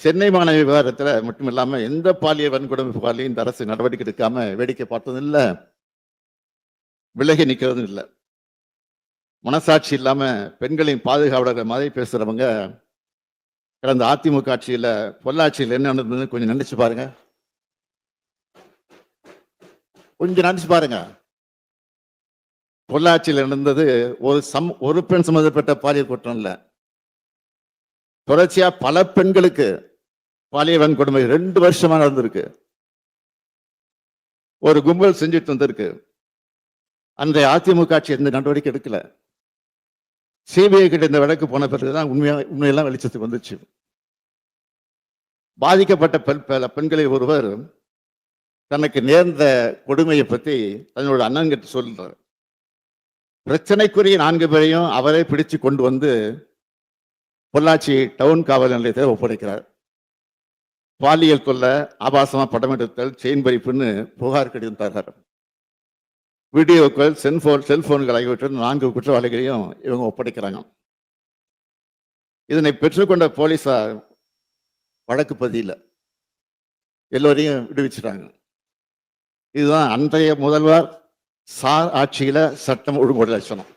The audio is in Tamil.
சென்னை மாணவி விவகாரத்தில் மட்டும் இல்லாமல் எந்த பாலியல் வன்கொடுமை புகார்லையும் இந்த அரசு நடவடிக்கை எடுக்காம வேடிக்கை பார்த்ததும் இல்லை. விலகி நிற்கிறதும் இல்லை. மனசாட்சி இல்லாமல் பெண்களின் பாதுகாவலர்கள் மாதிரி பேசுகிறவங்க கடந்த அதிமுக ஆட்சியில் பொள்ளாட்சியில் என்ன நடந்ததுன்னு கொஞ்சம் நினைச்சு பாருங்க. கொஞ்சம் நினைச்சு பாருங்க. பொள்ளாச்சியில் நடந்தது ஒரு சம் ஒரு பெண் சம்மந்தப்பட்ட பாலியல் குற்றம் இல்லை. தொடர்ச்சியா பல பெண்களுக்கு பாலியல் வன்கொடுமை ரெண்டு வருஷமா நடந்திருக்கு. ஒரு கும்பல் செஞ்சுட்டு வந்திருக்கு. அந்த அதிமுக ஆட்சி எந்த நடவடிக்கை எடுக்கல. சிபிஐ கிட்ட இந்த வழக்கு போன பிறகுதான் உண்மையா உண்மையெல்லாம் வெளிச்சத்துக்கு வந்துச்சு. பாதிக்கப்பட்ட பெண் பல பெண்களில் ஒருவர் தனக்கு நேர்ந்த கொடுமையை பற்றி தன்னோட அண்ணன் கிட்ட சொல்றார். பிரச்சனைக்குரிய நான்கு பேரையும் அவரே பிடிச்சு கொண்டு வந்து பொள்ளாச்சி டவுன் காவல் நிலையத்தை ஒப்படைக்கிறார். பாலியல் தொல்லை ஆபாசமாக படம் எடுத்தல் செயின் பறிப்புன்னு புகார் கடிதம் தர்றார். வீடியோக்கள் செல்போன் செல்போன்கள் ஆகியவற்றில் நான்கு குற்றவாளிகளையும் இவங்க ஒப்படைக்கிறாங்க. இதனை பெற்றுக்கொண்ட போலீஸார் வழக்கு பதியில். எல்லோரையும் விடுவிச்சிட்டாங்க. இதுதான் அன்றைய முதல்வர் சார் ஆட்சியில் சட்டம் ஒழுங்கு லட்சணம்.